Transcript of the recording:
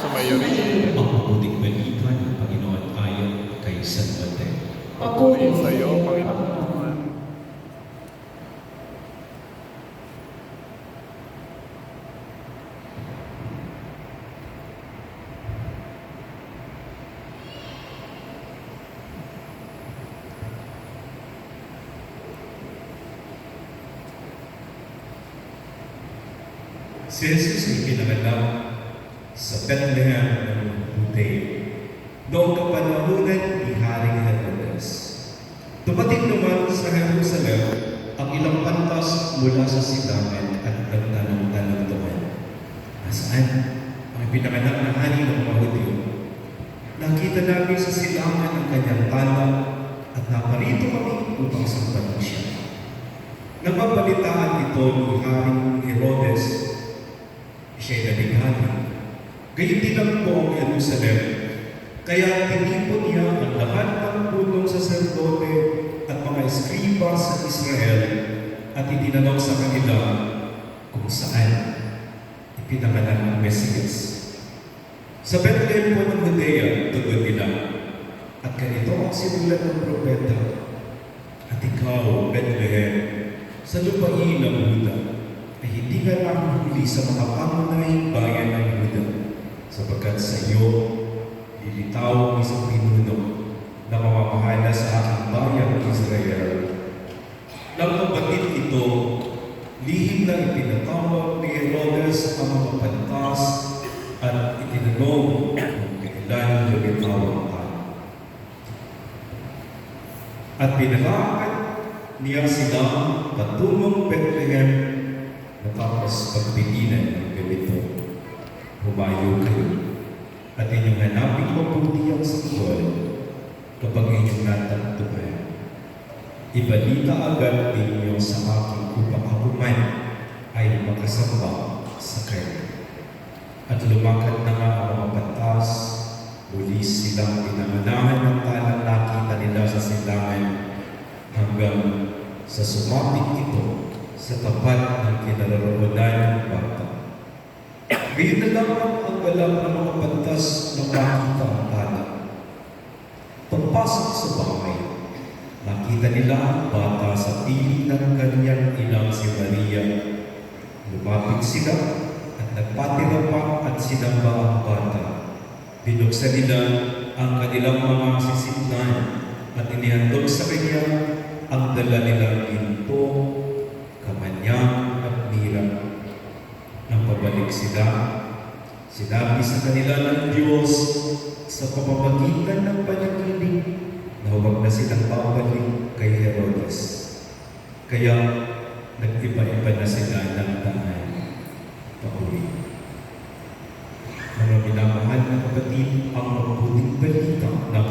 Sumayo rin. Ang mabuting balita ng Panginoon ayon kay San Mateo. Papuri sa iyo, Panginoon. Si Jesus ay pinanganak Bethlehem ng Judea. Noong kapanahunan ni Haring Herodes. Dumating naman sa Jerusalem ang ilang pantas mula sa silangan at nagtanong-tanong doon. Nasaan ang pinanganak na hari ng mga Hudyo? Nakita namin sa silangan ang kanyang tala at naparito kami upang sambahin siya. Napabalitaan ito ni Haring Herodes siya'y nalighali. Gayon din lang po ang Jerusalem. Kaya tinipon niya ang lahat ng punong saserdote at mga eskriba sa Israel at itinanong sa kanila kung saan ipinanganak ang Mesiyas. Sa Bethlehem po ng Judea, tugon nila, at ganito ang sinulat ng propeta, at ikaw, Bethlehem, sa lupain ng Huda, ay hindi ka lang huli sa mga pangunahing bayan ng sapagkat sa iyo, lilitaw ang isang pinuno na mamamahala sa aking bayan ng Israel. Nang mabatid ito, lihim na ipinatawag ni Herodes ang mga pantas at itinanong kung kailan lumitaw ang pan. At pinalakad niya sila patungong Bethlehem Matapos pagpilinan ng ganito, humayo kayo at inyong hanapin mabuti ang sanggol kapag inyong natagpuan. Ibalita agad ninyo sa akin upang ako man ay makasamba sa kayo. At lumakad na nga ang mga batas, muli silang pinamanahan ng talang nakita nila sa silangan hanggang sa sumapit ito sa tapat ng kinaroroonan ng bata. Ngayon na lamang ang galang ng mga pantas na makita ang bata. Pagpasok sa bahay, nakita nila ang bata sa piling ng kanyang inang si Maria. Lumapit sila at nagpatira pa at sinamba ang bata. Binuksan nila ang kanilang mga sisimnan at inihandog sa kanya ang dala nilang ginto, kamanyang at mira. Ibalik sila. Sinabi sa kanila ng Diyos sa pamamagitan ng panigilig na huwag na silang babalik kay Herodes. Kaya nag-iba-iba na sila ng daan pauwi. Mga minamahal na kapatid, ang mabuting balita na